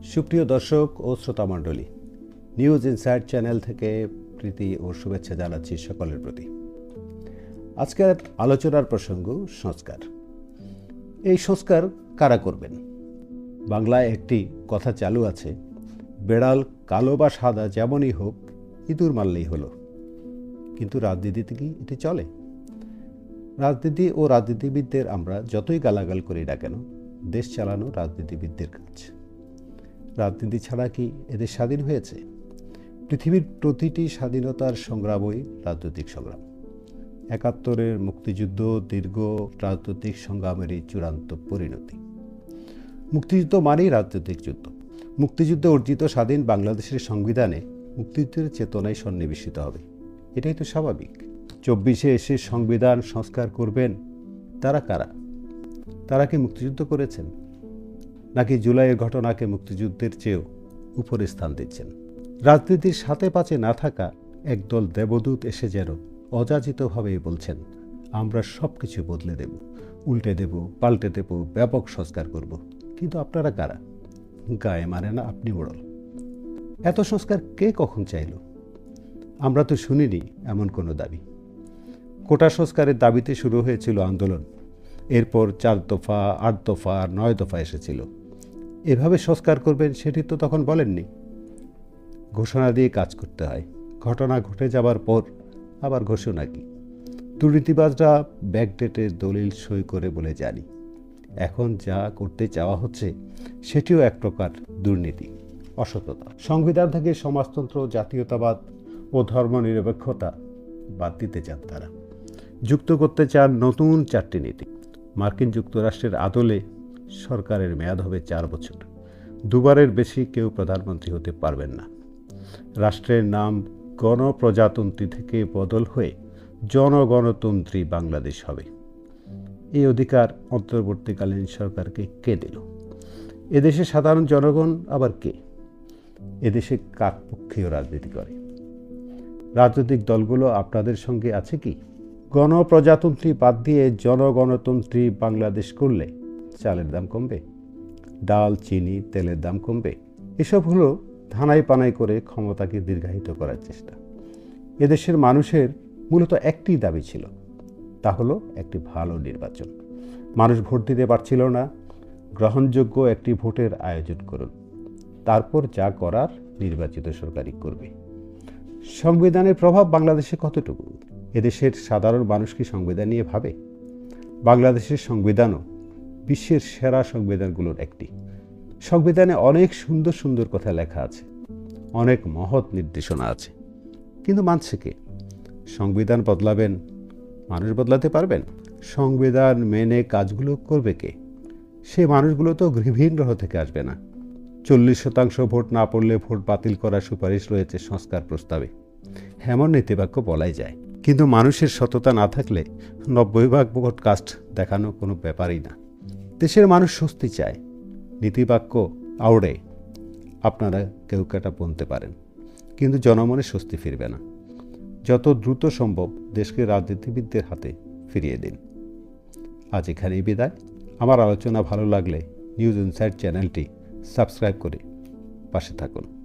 সুপ্রিয় দর্শক ও শ্রোতা মণ্ডলী নিউজ ইনসাইট চ্যানেল থেকে প্রীতি ও শুভেচ্ছা জানাচ্ছি সকলের প্রতি। আজকের আলোচনার প্রসঙ্গ সংস্কার। এই সংস্কার কারা করবেন? বাংলায় একটি কথা চালু আছে, বেড়াল কালো বা সাদা যেমনই হোক, ইঁদুর মারলেই হলো। কিন্তু রাজনীতিতে কি এটি চলে? রাজনীতি ও রাজনীতিবিদদের আমরা যতই গালাগাল করি না কেন, দেশ চালানো রাজনীতিবিদদের কাজ। রাজনীতি ছাড়া কি এদের স্বাধীন হয়েছে? পৃথিবীর প্রতিটি স্বাধীনতার সংগ্রামই রাজনৈতিক সংগ্রাম। একাত্তরের মুক্তিযুদ্ধ দীর্ঘ রাজনৈতিক সংগ্রামেরই চূড়ান্ত পরিণতি। মুক্তিযুদ্ধ মানেই রাজনৈতিক যুদ্ধ। মুক্তিযুদ্ধে অর্জিত স্বাধীন বাংলাদেশের সংবিধানে মুক্তিযুদ্ধের চেতনায় সন্নিবেশিত হবে। এটাই তো স্বাভাবিক। চব্বিশে এসে সংবিধান সংস্কার করবেন তারা কারা? তারা কি মুক্তিযুদ্ধ করেছেন? নাকি জুলাইয়ের ঘটনাকে মুক্তিযুদ্ধের চেয়েও উপরে স্থান দিচ্ছেন। রাজনীতির সাথে পাচে না থাকা একদল দেবদূত এসে যেন অযাচিতভাবেই বলছেন, আমরা সব কিছু বদলে দেব, উল্টে দেব, পাল্টে দেব, ব্যাপক সংস্কার করব। কিন্তু আপনারা কারা? গায়ে মানে না আপনি মোড়ল। এত সংস্কার কে কখন চাইল? আমরা তো শুনিনি এমন কোনো দাবি। কোটা সংস্কারের দাবিতে শুরু হয়েছিল আন্দোলন। এরপর চার দফা, আট দফা নয় দফা এসেছিল। এভাবে সংস্কার করবেন সেটি তো তখন বলেননি। ঘোষণা দিয়ে কাজ করতে হয়। ঘটনা ঘটে যাবার পর আবার ঘোষণা কি? দুর্নীতিবাজরা ব্যাকডেটের দলিল সই করে বলে জানি। এখন যা করতে চাওয়া হচ্ছে, সেটিও এক প্রকার দুর্নীতি, অসততা। সংবিধান থেকে সমাজতন্ত্র, জাতীয়তাবাদ ও ধর্মনিরপেক্ষতা বাদ দিতে চান তারা। যুক্ত করতে চান নতুন চারটি নীতি। মার্কিন যুক্তরাষ্ট্রের আদলে সরকারের মেয়াদ হবে চার বছর। দুবারের বেশি কেউ প্রধানমন্ত্রী হতে পারবেন না। রাষ্ট্রের নাম গণপ্রজাতন্ত্রী থেকে বদল হয়ে জনগণতন্ত্রী বাংলাদেশ হবে। এই অধিকার অন্তর্বর্তীকালীন সরকারকে কে দিল? এদেশে সাধারণ জনগণ আবার কে? এদেশে কাকপক্ষীয় রাজনীতি করে? রাজনৈতিক দলগুলো আপনাদের সঙ্গে আছে কি? গণপ্রজাতন্ত্রী বাদ দিয়ে জনগণতন্ত্রী বাংলাদেশ করলে চালের দাম কমবে। ডাল, চিনি, তেলের দাম কমবে। এসব হলো ধানাই পানাই করে ক্ষমতাকে দীর্ঘায়িত করার চেষ্টা। এদেশের মানুষের মূলত একটি দাবি ছিল, তা হলো একটি ভালো নির্বাচন। মানুষ ভোট দিতে পারছিল না। গ্রহণযোগ্য একটি ভোটের আয়োজন করুন। তারপর যা করার নির্বাচিত সরকারই করবে। সংবিধানের প্রভাব বাংলাদেশে কতটুকু? এদেশের সাধারণ মানুষ কি সংবিধান নিয়ে ভাবে? বাংলাদেশের সংবিধানও বিশ্বের সেরা সংবিধানগুলোর একটি। সংবিধানে অনেক সুন্দর সুন্দর কথা লেখা আছে, অনেক মহৎ নির্দেশনা আছে। কিন্তু মানছে কে? সংবিধান বদলাবেন, মানুষ বদলাতে পারবেন? সংবিধান মেনে কাজগুলো করবে কে? সে মানুষগুলো তো বিভিন্ন গ্রহ থেকে আসবে না। চল্লিশ শতাংশ ভোট না পড়লে ভোট বাতিল করার সুপারিশ রয়েছে সংস্কার প্রস্তাবে। এমন নীতিবাক্য বলাই যায়। কিন্তু মানুষের সততা না থাকলে নব্বই ভাগ ভোট কাস্ট দেখানো কোনো ব্যাপারই না। দেশের মানুষ স্বস্তি চায়। নীতিবাক্য আওড়ে আপনারা কেউ কেটা বলতে পারেন। কিন্তু জনমনে স্বস্তি ফিরবে না। যত দ্রুত সম্ভব দেশকে রাজনীতিবিদদের হাতে ফিরিয়ে দিন। আজ এখানেই বিদায়। আমার আলোচনা ভালো লাগলে নিউজ ইনসাইট চ্যানেলটি সাবস্ক্রাইব করে পাশে থাকুন।